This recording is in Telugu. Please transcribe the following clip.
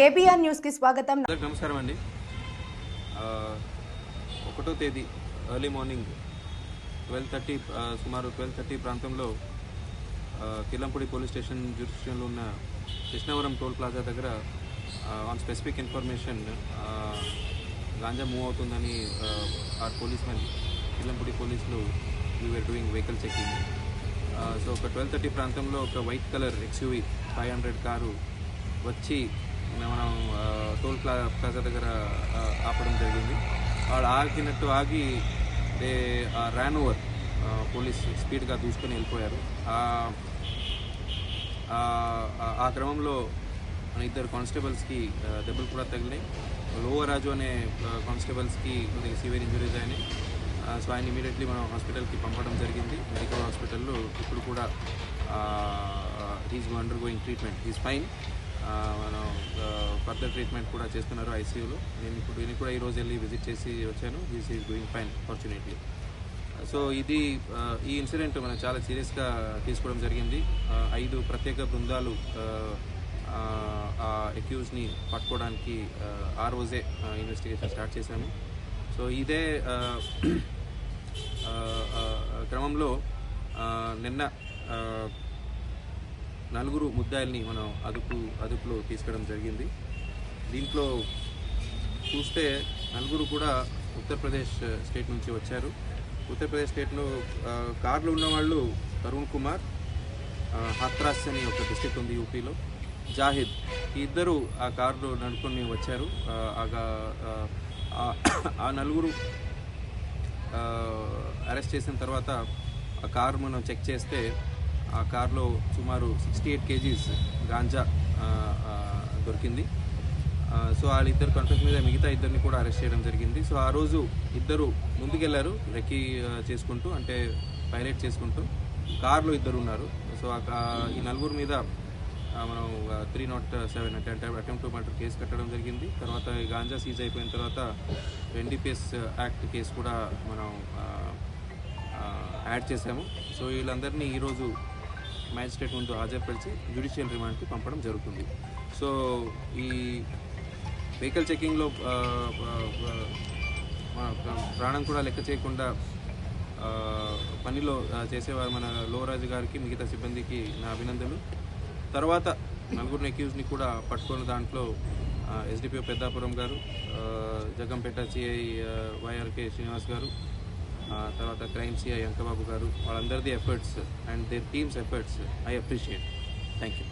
కేబిఆర్ న్యూస్కి స్వాగతం. నమస్కారం అండి. ఒకటో తేదీ ఎర్లీ మార్నింగ్ ట్వెల్వ్ థర్టీ సుమారు ట్వెల్వ్ థర్టీ ప్రాంతంలో ఆ, కిల్లంపూడి పోలీస్ స్టేషన్ జ్యూరిస్టిషన్లో ఉన్న కృష్ణవరం టోల్ ప్లాజా దగ్గర on specific information ganja move అవుతుందని ఆర్ పోలీస్ మెన్ కిల్లంపూడి పోలీసులు we're doing vehicle checking so ఒక ట్వెల్వ్ థర్టీ ప్రాంతంలో ఒక white colour XUV five hundred car వచ్చి మనం టోల్ ప్లా ప్లాజా దగ్గర ఆపడం జరిగింది. వాళ్ళు ఆగినట్టు ఆగి దే ర్యాన్ ఓవర్ పోలీస్ స్పీడ్గా దూసుకొని వెళ్ళిపోయారు. ఆ- క్రమంలో మన ఇద్దరు కానిస్టేబుల్స్కి దెబ్బలు కూడా తగిలినాయి. లోవరాజు అనే కానిస్టేబుల్స్కి కొద్దిగా సివియర్ ఇంజరీస్ అయినాయి. సో ఆయన ఇమీడియట్లీ మనం హాస్పిటల్కి పంపడం జరిగింది. మెడికల్ హాస్పిటల్లో ఇప్పుడు కూడా he's undergoing treatment. He's fine. మనం ఫర్దర్ ట్రీట్మెంట్ కూడా చేస్తున్నారు ఐసీయూలో నేను ఇప్పుడు నేను కూడా ఈరోజు వెళ్ళి విజిట్ చేసి వచ్చాను. He's is doing fine fortunately so ఇది ఈ ఇన్సిడెంట్ మనం చాలా సీరియస్గా తీసుకోవడం జరిగింది. ఐదు ప్రత్యేక బృందాలు ఆ, అక్యూజ్ని పట్టుకోవడానికి ఆ, రోజే ఇన్వెస్టిగేషన్ స్టార్ట్ చేశాము. సో ఇదే క్రమంలో నిన్న నలుగురు ముద్దాయిల్ని మనం అదుపు అదుపులో తీసుకోవడం జరిగింది. దీంట్లో చూస్తే నలుగురు కూడా ఉత్తరప్రదేశ్ స్టేట్ నుంచి వచ్చారు. ఉత్తరప్రదేశ్ స్టేట్లో కార్లో ఉన్నవాళ్ళు తరుణ్ కుమార్ హత్రాస్ అని ఒక డిస్టిక్ ఉంది యూపీలో. జాహిద్ ఈ ఇద్దరు ఆ కార్లో నడుపుకొని వచ్చారు. ఆ, ఆ నలుగురు అరెస్ట్ చేసిన తర్వాత ఆ కారు మనం చెక్ చేస్తే ఆ కార్లో సుమారు సిక్స్టీ ఎయిట్ కేజీస్ గాంజా దొరికింది. సో వాళ్ళిద్దరు కన్ఫెస్ మీద మిగతా ఇద్దరిని కూడా అరెస్ట్ చేయడం జరిగింది. సో ఆ రోజు ఇద్దరు ముందుకెళ్ళారు రెక్కీ చేసుకుంటూ అంటే పైలట్ చేసుకుంటూ. కార్లో ఇద్దరు ఉన్నారు. సో ఆ ఈ నలుగురు మీద మనం త్రీ నాట్ సెవెన్ అంటే అంటే అటెంప్ట్ మర్డర్ కేసు కట్టడం జరిగింది. తర్వాత ఈ గాంజా సీజ్ అయిపోయిన తర్వాత ఎన్డీపీఎస్ యాక్ట్ కేసు కూడా మనం యాడ్ చేశాము. సో వీళ్ళందరినీ ఈరోజు మ్యాజిస్ట్రేట్ ముందు హాజరుపరిచి జ్యుడిషియల్ రిమాండ్కి పంపడం జరుగుతుంది. సో ఈ వెహికల్ చెకింగ్లో ప్రాణం కూడా లెక్క చేయకుండా పనిలో చేసేవారు మన లోరాజు గారికి మిగతా సిబ్బందికి నా అభినందనలు. తర్వాత నలుగురిని అక్యూజ్ని కూడా పట్టుకున్న దాంట్లో ఎస్డిపిఓ పెద్దాపురం గారు జగంపేట సిఐ వైఆర్కే శ్రీనివాస్ గారు తర్వాత crime CI Ankababu garu వాళ్ళందరిది efforts and their teams efforts I appreciate thank you